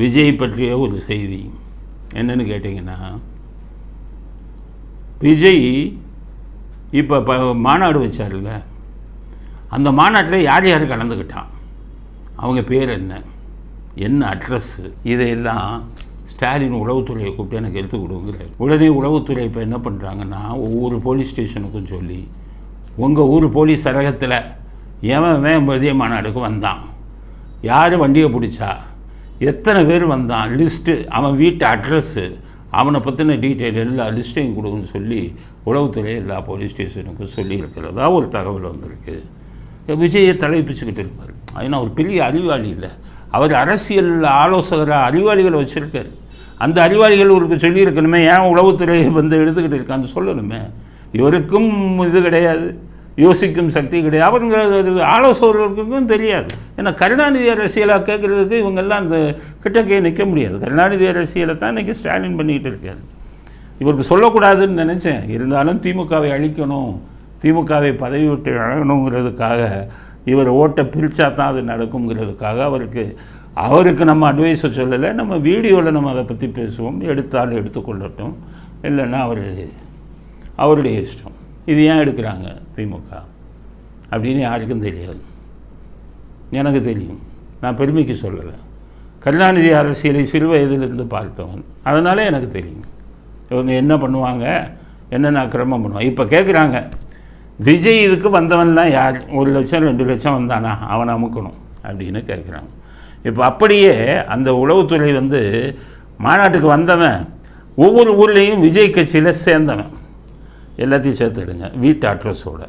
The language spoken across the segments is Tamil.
விஜய் பற்றிய ஒரு செய்தி. என்னன்னு கேட்டிங்கன்னா விஜய் இப்போ ப மாநாடு வச்சார்ல. அந்த மாநாட்டில் யார் யார் கலந்துக்கிட்டான் அவங்க பேர் என்ன? என்ன அட்ரஸ்ஸு இதையெல்லாம் ஸ்டாலின் உளவுத்துறையை கூப்பிட்டு எனக்கு எடுத்து கொடுங்கிறார். உடனே உளவுத்துறை இப்போ என்ன பண்ணுறாங்கன்னா ஒவ்வொரு போலீஸ் ஸ்டேஷனுக்கும் சொல்லி உங்கள் ஊர் போலீஸ் சரகத்தில் எவன் மதிய மாநாடுக்கு வந்தான்? யார் வண்டியை பிடிச்சா? எத்தனை பேர் வந்தான்? லிஸ்ட்டு அவன் வீட்டு அட்ரஸ்ஸு அவனை பற்றின டீட்டெயில் எல்லா லிஸ்ட்டையும் கொடுன்னு சொல்லி உளவுத்துறை எல்லா போலீஸ் ஸ்டேஷனுக்கும் சொல்லியிருக்கிறதா ஒரு தகவல் வந்திருக்கு. விஜயை தலைப்பிச்சுக்கிட்டு இருப்பார். ஏன்னா ஒரு பெரிய அறிவாளி இல்லை. அவர் அரசியல் ஆலோசகராக அறிவாளிகளை வச்சுருக்காரு. அந்த அறிவாளிகள் இவருக்கு சொல்லியிருக்கணுமே ஏன் உளவுத்துறை வந்து எடுத்துக்கிட்டு இருக்கான்னு சொல்லணுமே? இவருக்கும் இது கிடையாது. யோசிக்கும் சக்தி கிடையாது. அவங்க ஆலோசகர்களுக்கும் தெரியாது. ஏன்னா கருணாநிதி அரசியலாக கேட்குறதுக்கு இவங்கெல்லாம் அந்த கிட்டக்கே நிற்க முடியாது. கருணாநிதி அரசியலை தான் இன்றைக்கி ஸ்டாலின் பண்ணிக்கிட்டு இருக்காரு. இவருக்கு சொல்லக்கூடாதுன்னு நினச்சேன். இருந்தாலும் திமுகவை அழிக்கணும் திமுகவை பதவி விட்டு அழகணுங்கிறதுக்காக இவர் ஓட்டை பிரித்தா தான் அது நடக்குங்கிறதுக்காக அவருக்கு அவருக்கு நம்ம அட்வைஸை சொல்லலை. நம்ம வீடியோவில் நம்ம அதை பற்றி பேசுவோம். எடுத்தாலும் எடுத்துக்கொள்ளட்டும். இல்லைன்னா அவர் அவருடைய இஷ்டம். இது ஏன் எடுக்கிறாங்க திமுக? அப்படின்னு யாருக்கும் தெரியாது. எனக்கு தெரியும். நான் பெருமைக்கு சொல்லலை. கருணாநிதி அரசியலை சிறு வயதிலிருந்து பார்த்தவன். அதனால எனக்கு தெரியும். இவங்க என்ன பண்ணுவாங்க? என்னென்ன அக்கிரமம் பண்ணுவாங்க? இப்போ கேட்குறாங்க விஜய் இதுக்கு வந்தவன்லாம் யார்? ஒரு லட்சம் ரெண்டு லட்சம் வந்தானா? அவனை அமுக்கணும் அப்படின்னு கேட்குறாங்க இப்போ அப்படியே அந்த உளவுத்துறை வந்து மாநாட்டுக்கு வந்தவன் ஒவ்வொரு ஊர்லேயும் விஜய் கட்சியில் சேர்ந்தவன். எல்லாத்தையும் சேர்த்துடுங்க. வீட்டு அட்ரஸோட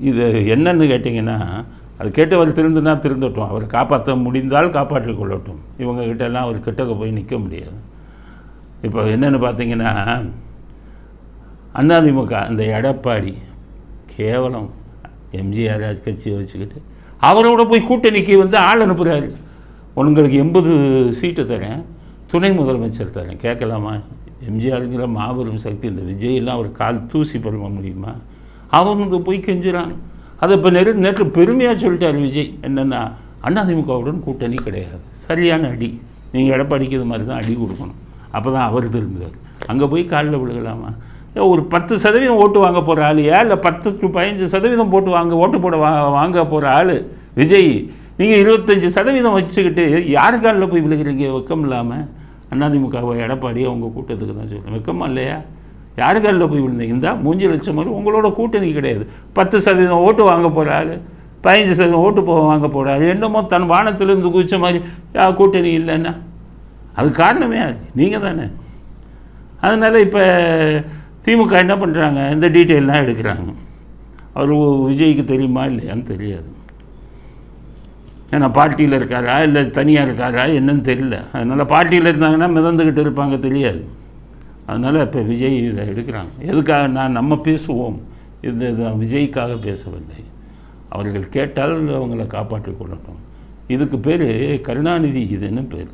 இது என்னன்னு கேட்டிங்கன்னா அது கேட்டவர் திருந்துனா திருந்தட்டும். அவர் காப்பாற்ற முடிந்தால் காப்பாற்றிக் கொள்ளட்டும். இவங்க கிட்டலாம் அவர் கிட்டக்க போய் நிற்க முடியாது. இப்போ என்னென்னு பார்த்தீங்கன்னா அண்ணாதிமுக அந்த எடப்பாடி கேவலம் எம்ஜிஆர் ராஜ் கட்சியை வச்சுக்கிட்டு அவரோட போய் கூட்டணிக்கு வந்து ஆள் அனுப்புகிறாரு உங்களுக்கு எண்பது சீட்டு தரேன். துணை முதலமைச்சர் தரேன். கேட்கலாமா? எம்ஜிஆருங்கிற மாபெரும் சக்தி இந்த விஜயெல்லாம் அவர் கால் தூசி பருவ முடியுமா? அவங்க போய் கெஞ்சுறாங்க அதை இப்போ நெரு நேற்று பெருமையாக சொல்லிட்டார் விஜய். என்னென்னா அதிமுகவுடன் கூட்டணி கிடையாது. சரியான அடி. நீங்கள் எடப்பாடிக்கு இது மாதிரி தான் அடி கொடுக்கணும். அப்போ தான் அவர் திரும்புகிறார் அங்கே போய் காலில் விழுகலாமா? ஒரு பத்து சதவீதம் ஓட்டு வாங்க போகிற ஆள் இல்லை பத்து டு பதினஞ்சு சதவீதம் போட்டு வாங்க ஓட்டு போட வா வாங்க போகிற ஆள்? விஜய் நீங்கள் இருபத்தஞ்சி சதவீதம் வச்சுக்கிட்டு யார் காலில் போய் விழுகிறீங்க? வெக்கம் இல்லாமல் அதிமுக எடப்பாடி அவங்க கூட்டத்துக்கு தான் சொல்லுவேன் வெக்கமா இல்லையா? யார் காலில் போய் விழுந்தீங்க? இந்தா மூஞ்சி லட்சம் மாதிரி உங்களோட கூட்டணி கிடையாது. பத்து சதவீதம் ஓட்டு வாங்க போகிற ஆள் பதினஞ்சு சதவீதம் ஓட்டு போக வாங்க போகிற ஆள் என்னமோ தன் வானத்திலிருந்து குதிச்ச மாதிரி யா கூட்டணி இல்லைன்னா? அது காரணமே அது. நீங்கள் தானே. அதனால் இப்போ திமுக என்ன பண்ணுறாங்க இந்த டீட்டெயிலெலாம் எடுக்கிறாங்க. அவர் விஜய்க்கு தெரியுமா? இல்லையான்னு தெரியாது. ஏன்னா பார்ட்டியில் இருக்காரா? இல்லை தனியாக இருக்காரா? என்னன்னு தெரியல. அதனால் பார்ட்டியில் இருந்தாங்கன்னா மிதந்துக்கிட்டு இருப்பாங்க தெரியாது. அதனால் இப்போ விஜய் இதை எடுக்கிறாங்க. எதுக்காக நான் நம்ம பேசுவோம். இது இது விஜய்க்காக பேசவில்லை. அவர்கள் கேட்டால் அவங்கள காப்பாற்றிக் கொள்ளட்டும். இதுக்கு பேர் கருணாநிதி இதுன்னு பேர்.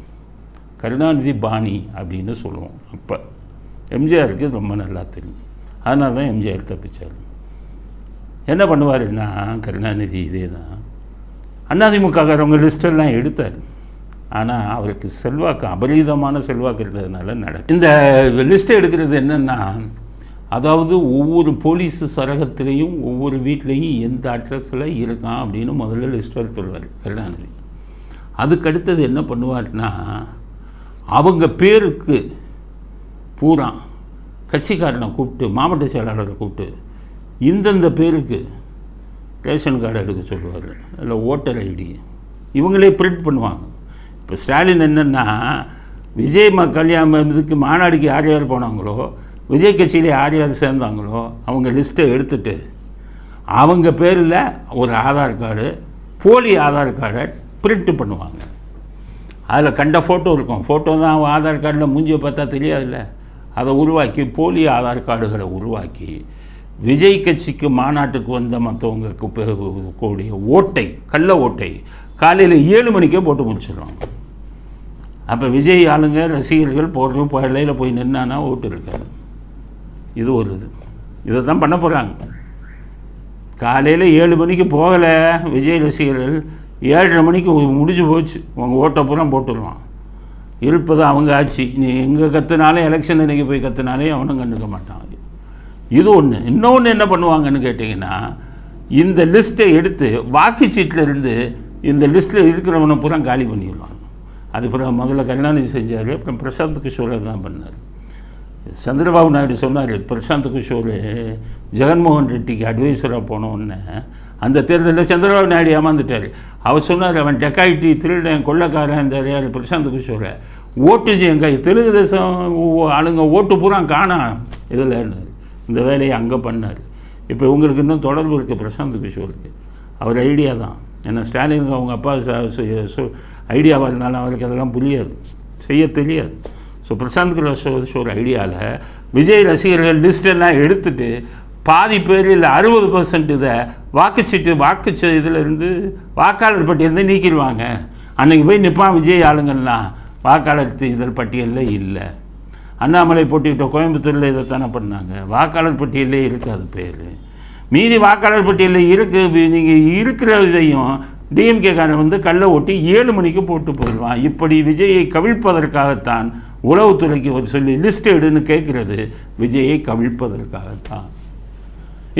கருணாநிதி பாணி அப்படின்னு சொல்லுவோம் அப்போ. எம்ஜிஆருக்கு ரொம்ப நல்லா தெரியும். அதனால தான் எம்ஜிஆர் தப்பிச்சார். என்ன பண்ணுவாருன்னா கருணாநிதி இதே தான் அதிமுககாரவங்க லிஸ்டெல்லாம் எடுத்தார். ஆனால் அவருக்கு செல்வாக்கு அபரீதமான செல்வாக்கு இருந்ததுனால நடக்கும் இந்த லிஸ்ட்டை எடுக்கிறது என்னென்னா அதாவது ஒவ்வொரு போலீஸ் சரகத்திலையும் ஒவ்வொரு வீட்லேயும் எந்த அட்ரஸில் இருக்கான் அப்படின்னு முதல்ல லிஸ்ட் எடுத்துடுவார் கருணாநிதி. அதுக்கடுத்தது என்ன பண்ணுவார்னா அவங்க பேருக்கு பூரா கட்சிக்காரனை கூப்பிட்டு மாவட்ட செயலாளரை கூப்பிட்டு இந்தந்த பேருக்கு ரேஷன் கார்டு எடுக்க சொல்லுவார். இல்லை ஓட்டர் ஐடி. இவங்களே பிரிண்ட் பண்ணுவாங்க. இப்போ ஸ்டாலின் என்னென்னா விஜய் ம கல்யாணம் இதுக்கு மாநாடுக்கு யார் யார் போனாங்களோ விஜய் கட்சியில் யார் யார் சேர்ந்தாங்களோ அவங்க லிஸ்ட்டை எடுத்துட்டு அவங்க பேரில் ஒரு ஆதார் கார்டு போலி ஆதார் கார்டை பிரிண்ட் பண்ணுவாங்க. அதில் கண்ட ஃபோட்டோ இருக்கும். ஃபோட்டோ தான் அவன் ஆதார் கார்டில் மூஞ்சியை பார்த்தா தெரியாதுல்ல. அதை உருவாக்கி போலி ஆதார் கார்டுகளை உருவாக்கி விஜய் கட்சிக்கு மாநாட்டுக்கு வந்த மற்றவங்க கூடிய ஓட்டை கள்ள ஓட்டை காலையில் ஏழு மணிக்கே போட்டு முடிச்சிடுவாங்க அப்போ விஜய் ஆளுங்க ரசிகர்கள் போடுற பள்ளையில் போய் நின்னானா ஓட்டு இருக்காது. இது ஒரு இது. இதை தான் பண்ண போகிறாங்க காலையில் ஏழு மணிக்கு போகலை விஜய் ரசிகர்கள் ஏழரை மணிக்கு முடிஞ்சு போச்சு. உங்கள் ஓட்டை பூரா போட்டுருவான் இருப்பது அவங்க ஆட்சி. நீ எங்கே கற்றுனாலே எலெக்ஷன் இன்றைக்கி போய் கற்றுனாலே அவனும் கண்டுக்க மாட்டான். இது ஒன்று இன்னொன்று என்ன பண்ணுவாங்கன்னு கேட்டிங்கன்னா இந்த லிஸ்ட்டை எடுத்து வாக்கு இருந்து இந்த லிஸ்ட்டில் இருக்கிறவனை பூரா காலி பண்ணிடுவாங்க. அது பிறகு முதல்ல கருணாநிதி செஞ்சார் அப்புறம் பிரசாந்த் கிஷோர் தான் பண்ணார். சந்திரபாபு நாயுடு சொன்னார் பிரசாந்த் கிஷோர் ஜெகன்மோகன் ரெட்டிக்கு அட்வைசராக போன அந்த தேர்தலில் சந்திரபாபு நாயுடு ஏமாந்துட்டார். அவர் சொன்னார் அவன் டெக்காயிட்டி திருடன் கொள்ளக்காரன் இந்த யார் பிரசாந்த் கிஷோரை. ஓட்டு எங்கள் தெலுங்கு தேசம் ஆளுங்க ஓட்டு பூரா காணாம் இதில் இந்த வேலையை அங்கே பண்ணார். இப்போ உங்களுக்கு இன்னும் தொடர்பு இருக்குது பிரசாந்த் கிஷோருக்கு. அவர் ஐடியா தான். ஏன்னா ஸ்டாலினுக்கு அவங்க அப்பா ஐடியாவாக இருந்தாலும் அவருக்கு அதெல்லாம் புரியாது. செய்ய தெரியாது. ஸோ பிரசாந்த் கிஷோர் ஐடியாவில் விஜய் ரசிகர்கள் லிஸ்டெல்லாம் எடுத்துட்டு பாதி பேர் இல்லை அறுபது பர்சன்ட் இதை வாக்குச்சீட்டு வாக்குச்ச இதில் இருந்து வாக்காளர் பட்டியலேருந்து நீக்கிடுவாங்க. அன்னைக்கு போய் நிற்பான் விஜய் ஆளுங்கள்லாம். வாக்காளர் இதில் இதழ் பட்டியலில் இல்லை. அண்ணாமலை போட்டிக்கிட்ட கோயம்புத்தூரில் இதைத்தானே பண்ணாங்க. வாக்காளர் பட்டியலே இருக்காது பேர். மீதி வாக்காளர் பட்டியலில் இருக்குது நீங்கள் இருக்கிற இதையும் டிஎம்கேக்காரன் வந்து கல்லை ஒட்டி ஏழு மணிக்கு போட்டு போயிடுவான். இப்படி விஜயை கவிழ்ப்பதற்காகத்தான் உளவுத்துறைக்கு ஒரு சொல்லி லிஸ்ட் எடுன்னு கேட்குறது. விஜயை கவிழ்ப்பதற்காகத்தான்.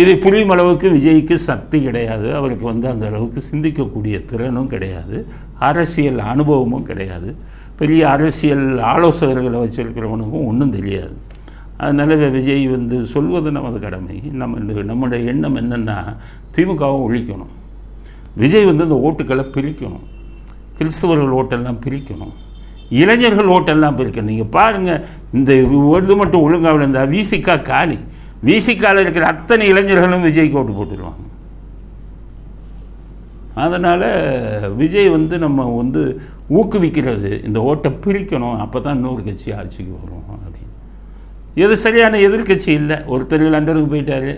இது புரியும் அளவுக்கு விஜய்க்கு சக்தி கிடையாது. அவருக்கு வந்து அந்த அளவுக்கு சிந்திக்கக்கூடிய திறனும் கிடையாது. அரசியல் அனுபவமும் கிடையாது. பெரிய அரசியல் ஆலோசகர்களை வச்சுருக்கிறவனுக்கும் ஒன்றும் தெரியாது. அதனால் விஜய் வந்து சொல்வது நமது கடமை. நம்ம நம்முடைய எண்ணம் என்னென்னா திமுகவை ஒழிக்கணும். விஜய் வந்து இந்த ஓட்டுக்களை பிரிக்கணும். கிறிஸ்தவர்கள் ஓட்டெல்லாம் பிரிக்கணும். இளைஞர்கள் ஓட்டெல்லாம் பிரிக்கணும். நீங்கள் பாருங்கள் இந்த இது மட்டும் ஒழுங்காவில் இருந்தால் விசிக்கா காலி. விசிகாவில் இருக்கிற அத்தனை இளைஞர்களும் விஜய்க்கு ஓட்டு போட்டுருவாங்க. அதனால் விஜய் வந்து நம்ம வந்து ஊக்குவிக்கிறது இந்த ஓட்டை பிரிக்கணும் அப்போ தான் இன்னொரு கட்சி ஆட்சிக்கு வரும் அப்படின்னு. எது சரியான எதிர்க்கட்சி இல்லை. ஒருத்தர் லண்டனுக்கு போயிட்டார்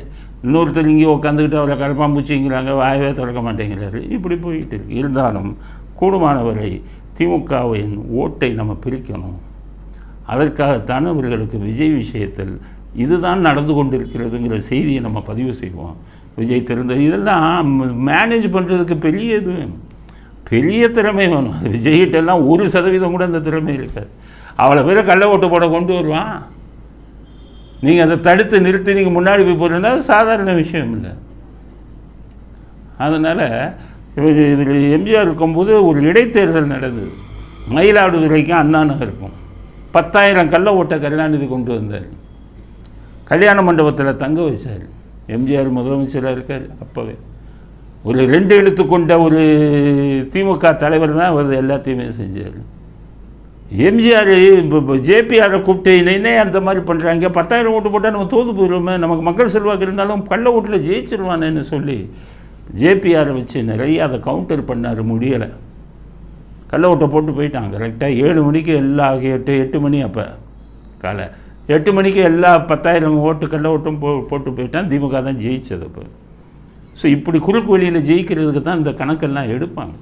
இன்னொருத்தர் இங்கே உட்காந்துக்கிட்டு அவரை கரப்பாம்பூச்சிங்கிறாங்க வாயவே திறக்க மாட்டேங்கிறாரு. இப்படி போயிட்டு இருக்கு. இருந்தாலும் கூடுமானவரை திமுகவின் ஓட்டை நம்ம பிரிக்கணும். அதற்காகத்தான் அவர்களுக்கு விஜய் விஷயத்தில் இதுதான் நடந்து கொண்டிருக்கிறதுங்கிற செய்தியை நம்ம பதிவு செய்வோம். விஜய் திறந்த இதெல்லாம் மேனேஜ் பண்ணுறதுக்கு பெரிய இது. பெரிய திறமை வேணும். அது விஜய்கிட்டெல்லாம் ஒரு சதவீதம் கூட அந்த திறமை இருக்காது. அவ்வளோ பேரை கள்ள ஓட்டு போட கொண்டு வருவான். நீங்கள் அதை தடுத்து நிறுத்தி நீங்கள் முன்னாடி போய் போகிறீங்கன்னா சாதாரண விஷயம் இல்லை. அதனால் இவர் எம்ஜிஆர் இருக்கும்போது ஒரு இடைத்தேர்தல் நடந்தது. மயிலாடுதுறைக்கும் அண்ணா நகருக்கும். பத்தாயிரம் கள்ள ஓட்டை கருணாநிதி கொண்டு வந்தார். கல்யாண மண்டபத்தில் தங்க வச்சார். எம்ஜிஆர் முதலமைச்சராக இருக்கார் அப்போவே. ஒரு ரெண்டு எழுத்து கொண்ட ஒரு திமுக தலைவர் தான் அவர் எல்லாத்தையுமே செஞ்சார். எம்ஜிஆர் இப்போ ஜேபிஆரை கூப்பிட்டு என்னே அந்த மாதிரி பண்ணுறாங்க பத்தாயிரம் ஓட்டு போட்டால் நம்ம தோது போயிடுவோமே நமக்கு மக்கள் செல்வாக்கு இருந்தாலும் கள்ள ஓட்டில் ஜெயிச்சிருவானேன்னு சொல்லி ஜேபிஆரை வச்சு நிறைய அதை கவுண்டர் பண்ணார் முடியலை. கள்ள ஓட்டை போட்டு போயிட்டான் கரெக்டாக ஏழு மணிக்கு எல்லா எட்டு எட்டு மணி அப்போ. காலை. எட்டு மணிக்கு எல்லா பத்தாயிரம் ஓட்டு ஓட்டும் போ போட்டு போயிட்டான். திமுக தான் ஜெயிச்சது அப்போ. ஸோ இப்படி குறுக்கு வழியில் ஜெயிக்கிறதுக்கு தான் இந்த கணக்கெல்லாம் எடுப்பாங்க.